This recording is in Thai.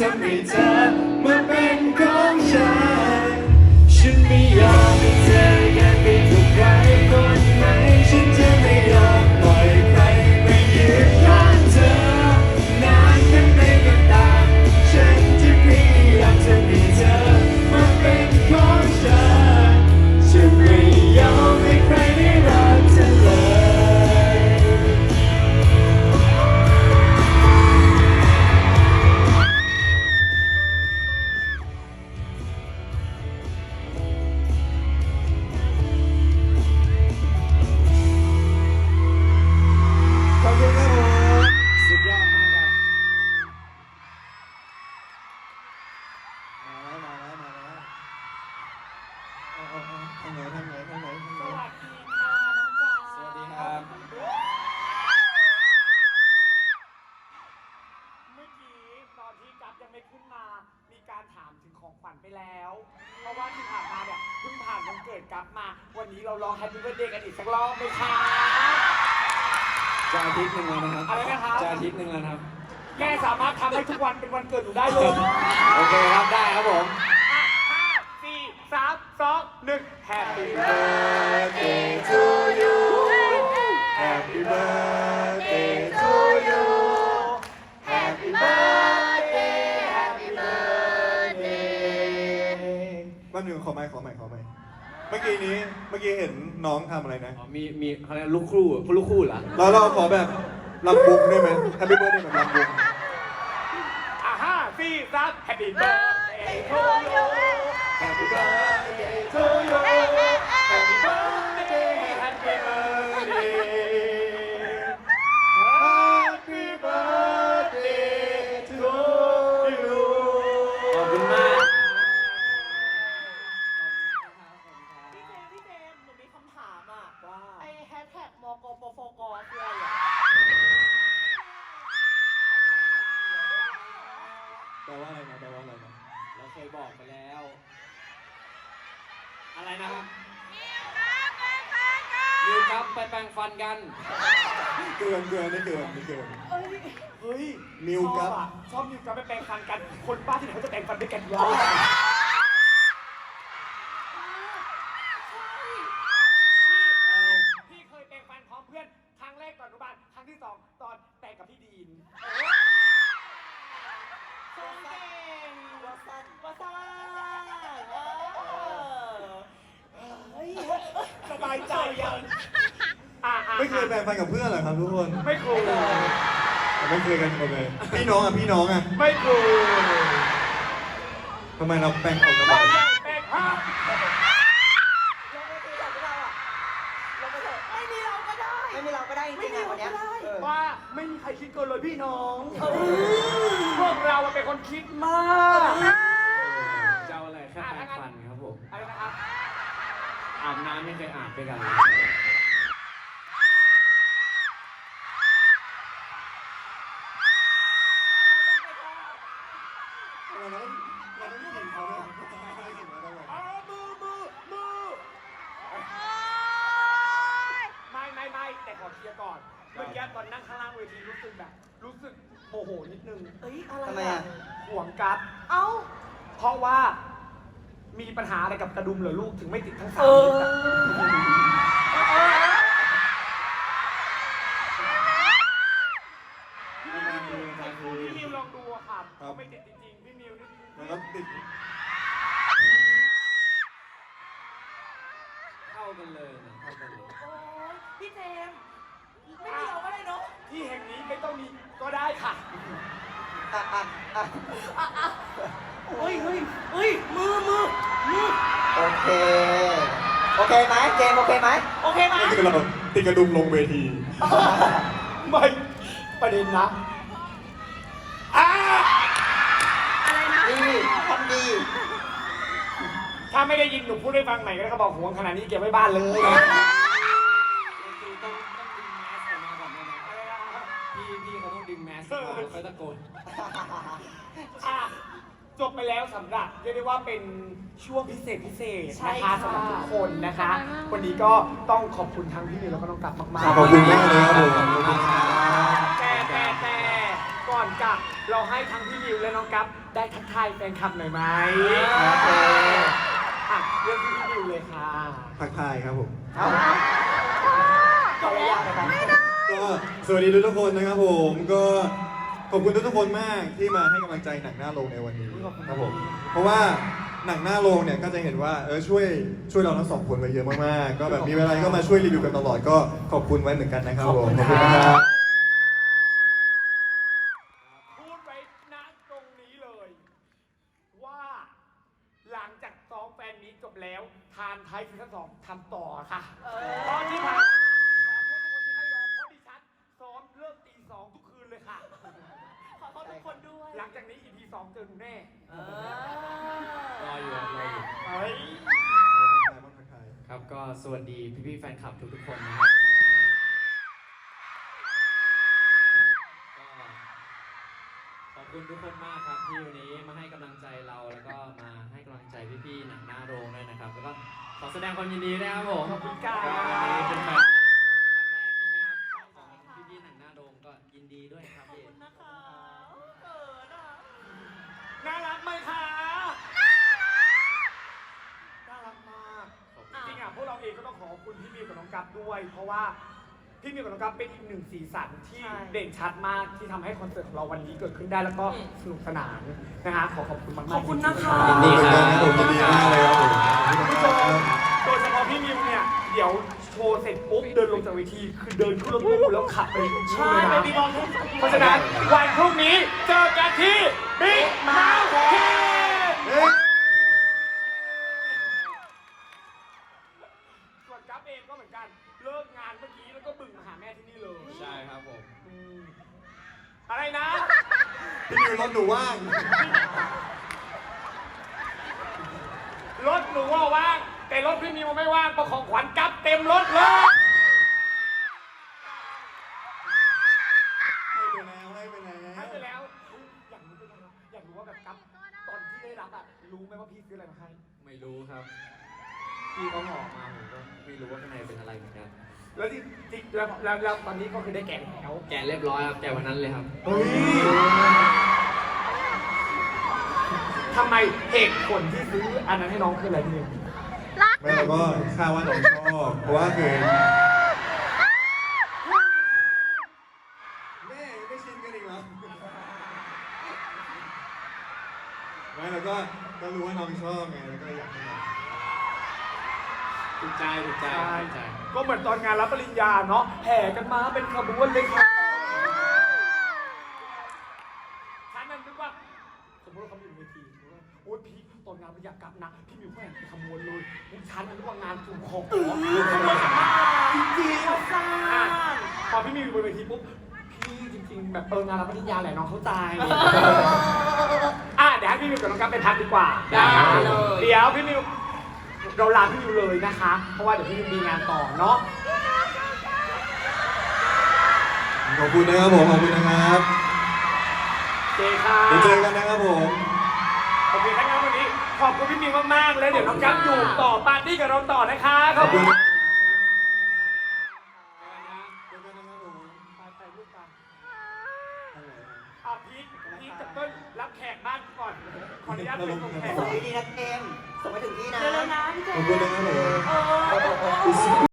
ายา ทางไหนทางไหนทางไหนทางไหนสวัสดีค่ะน้องปลาสวัสดีครับ เมื่อกี้ตอนที่กัฟยังไม่ขึ้นมา มีการถามถึงของขวัญไปแล้ว เพราะว่าที่ผ่านมาเนี่ยเพิ่งผ่านวันเกิดกัฟมา วันนี้เราลองแฮปปี้เบิร์ดเดย์กันอีกสักรอบไหมคะ จะอาทิตย์หนึ่งแล้วนะครับอะไรนะครับ จะอาทิตย์หนึ่งแล้วนะครับ แม่สามารถทำให้ทุกวันเป็นวันเกิดหนูได้เลย โอเคครับได้ครับผม แป๊บนึงขอไม่ขอไม่ขอไม่เมื่อกี้นี้เมื่อกี้เห็นน้องทำอะไรนะ อ๋อมีมีเขาเรียกลูกคู่ลูกคู่เหรอเราเราขอแบบลำวงได้ไหมแฮปปี้เบิร์ดได้แบบลำวงอะห้าสี่สาม Happy birthday to you Happy birthday to you Happy บอกไปแล้ว อะไรนะครับมิวครับไปแปรงฟันกัน เกินเกินนี่เกินนี่เกิน เอ้ยเฮ้ยมิวกัฟชอบอะชอบมิวกัฟไปแปลงฟันกัน คนบ้าที่ไหนเขาจะแปลงฟันด้วยกันวะ อะอะไม่เคยแบ่งฟันกับเพื่อนเหรอครับทุกคนไม่เคยไม่เคยกันหมดเลยพี่น้องอะพี่น้องอะไม่เคยทำไมเราแบ่งออกกันบ่อยแปลงฮะลงไปตีกับเราอะลงไปเถอะไม่มีเราก็ได้ ไม่มีเราก็ได้จริงๆอะวันเนี้ยเออ ว่าไม่มีใครคิดเกินเลยพี่น้องพวกเราเป็นคนคิดมาก จะเอาอะไรแค่แปรงฟันครับผม อะไรนะครับ อาบน้ำไม่เคยอาบด้วยกันเลยเราต้องเราต้องกินเขาด้วยไม่กินเขาด้วยอ๋อมือมือมือไม่ไม่ไม่แต่ขอเคลียร์ก่อน เมื่อกี้ตอนนั่งข้างล่างเวทีรู้สึกแบบ รู้สึกโมโหนิดนึงเอ้ยอะไรทำไมอะ ห่วงกัดเอ้า เพราะว่า มีปัญหาอะไรกับกระดุมเหรอลูกถึงไม่ติดทั้งสามเออ เม็ดอะพี่มิวลองดูอะค่ะเขาไม่ติดจริงๆพี่มิวนี่แล้วก็ติดเข้ากันเลยนะเข้ากันเลย โอ้ยพี่เจมส์ไม่มีเราก็ได้เนาะที่แห่งนี้ไม่ต้องมีก็ได้ค่ะ อะอะอะอะอะ เฮ้ยเฮ้ยเฮ้ยมือมือมือโอเค โอเคไหมเจมส์โอเคไหม โอเคไหม นี่คือเราติดกระดุมลงเวที ไม่ประเด็นนะอ่าอะไรนะนี่คอนดีถ้าไม่ได้ยินหนูพูดให้ฟังใหม่ก็ได้เขาบอกห่วงขนาดนี้เก็บไว้บ้านเลยคือต้องต้องดึงแมสออกมาก่อนได้ไหมพี่พี่เขาต้องดึงแมสออกมาแล้วค่อยตะโกน อะ จบไปแล้วสำหรับเรียกได้ว่าเป็นช่วงพิเศษพิเศษใช่นะคะค่ะสำหรับทุกคนนะคะ วันนี้ก็ต้องขอบคุณทั้งพี่นิวแล้วก็น้องกลับมากขอบคุณมากเลยครับผมขอบคุณครับ แต่แต่แต่ก่อนกลับเราให้ทั้งพี่นิวและน้องกั๊บได้ทักทายแฟนคลับหน่อยไหมโอเคอะเรื่องที่พี่นิวเลยค่ะทักทายครับผม เอาขอระยะไปกัน ก็สวัสดีทุกๆคนนะครับผมก็ ขอบคุณทุกๆคนมากที่มาให้กำลังใจหนังหน้าโรงในวันนี้ครับผมเพราะว่าหนังหน้าโรงเนี่ยก็จะเห็นว่าเออช่วยช่วยเราทั้งสองคนไว้เยอะมากๆก็แบบมีเวลาก็มาช่วยรีวิวกันตลอดก็ขอบคุณไว้เหมือนกันนะครับผมขอบคุณนะครับพูดไว้ณตรงนี้เลย ว่าหลังจากซ้อมแฟนมีตจบแล้วทานไทยซีซั่นสองทำต่อค่ะตอนที่ผ่าน ทษทุกคนด้วย หลังจากนี้ EP สองเจอหนูแน่เอรออยู่ครับรออยู่เฮ้ยครับก็สวัสดีพี่ๆแฟนคลับทุกๆคนนะครับก็ขอบคุณทุกคนมากครับที่วันนี้มาให้กำลังใจเราแล้วก็มาให้กำลังใจพี่ๆหนังหน้าโรงด้วยนะครับ แล้วก็ขอแสดงความยินดีนะครับผมขอบคุณค่ะเป็นแบบครั้งแรกใช่ไหมครับของพี่ๆหนังหน้าโรงก็ยินดีด้วยครับพี่ นะคะเขินอะ น่ารักไหมคะ น่ารักมาก ขอบ จ คุณ ริงๆอะพวก เราเองก็ต้องขอขอบคุณพี่มิวกับน้องกัฟด้วย เพราะว่าพี่มิวกับน้องกัฟเป็นอีกหนึ่งสีสันที่เด่นชัดมากที่ทำให้คอนเสิร์ตของเราวันนี้เกิดขึ้นได้แล้วก็สนุกสนานนะคะขอขอบคุณมากๆขอบคุณนะคะจริงๆยินดีครับผมยินดีมากเลยครับผมขอบคุณผู้ชมากคมรับโดยเฉพาะพี่มิวเนี่ยเดี๋ยวโชว์เสร็จปุ๊บเดินลงจากเวทีคือเดินขึ้นรถตู้แล้วขับไปเลยใช่นะไปบีบอลให้เพราะฉะนั้นวันพรุ่งนี้เจอกันที่ พี่นิวรถหนูว่าง รถหนูว่าว่าง แต่รถพี่มิวไม่ว่างเพราะของขวัญกัฟเต็มรถเลย ให้ไปแล้วให้ไปแล้ว ให้ไปแล้วอุ๊ยอยากรู้ไปแล้วอยากรู้ว่าแบบกัฟตอนที่ได้รับอะรู้ไหมว่าพี่ซื้ออะไรมาให้ไม่รู้ครับ พี่เขาห่อมาผมก็ไม่รู้ว่าข้างในเป็นอะไรเหมือนกัน แล้วที่จริงแล้วแล้วแล้วตอนนี้ก็คือได้แกะแล้วแกะเรียบร้อยครับ แกะวันนั้นเลยครับ เฮ้ย ทำไมเหตุผลที่ซื้ออันนั้นให้น้องคืออะไรพี่มิวไม่เราก็คาดว่าน้องชอบเพราะว่าคือแม่ไม่ชินกันอีกแล้วไม่เราก็ก็รู้ว่าน้องชอบไงแล้วก็อยากให้น้องถูกใจถูกใจใช่ถูกใจ ก็เหมือนตอนงานรับปริญญาเนาะแห่กันมาเป็นขบวนเลยครับฉันนั้นนึกว่า สมมติว่าเขาอยู่เวทีโอ้ยพี่ตอนงานปริญญากลับนะพี่มิวแข่งเป็นขบวนเลยอุ๊ยฉันนึกว่างานกลุ่มของจริงๆเขาสร้างพอพี่มิวอยู่บนเวทีปุ๊บพี่จริง ๆ แบบเอองานรับปริญญาแหละน้องเข้าใจอะเดี๋ยวให้พี่มิวกับน้องกั๊บไปพักดีกว่าได้เลย เดี๋ยวพี่มิวเราลาพี่มิวเลยนะคะ เพราะว่าเดี๋ยวพี่มิวมีงานต่อเนาะ ขอบคุณนะครับผม ขอบคุณนะครับ เจค่ะเดี๋ยวเจอกันนะครับผม โอเคถ้างั้นวันนี้ขอบคุณพี่มิวมากๆแล้วเดี๋ยวน้องกั๊บอยู่ต่อปาร์ตี้กับเราต่อนะคะขอบคุณขนะอบเจอกันนะครับผมไปไปลูกกันอะพีคพีคกับเติ้ลรับแขกบ้านก่อนขออนุญาตเป็นส่งแขก ส่งดีๆนะเจมส์ส่งไปถึงที่นะเดี๋ยวๆนะพี่เจขอบคุณนะครับผม เออ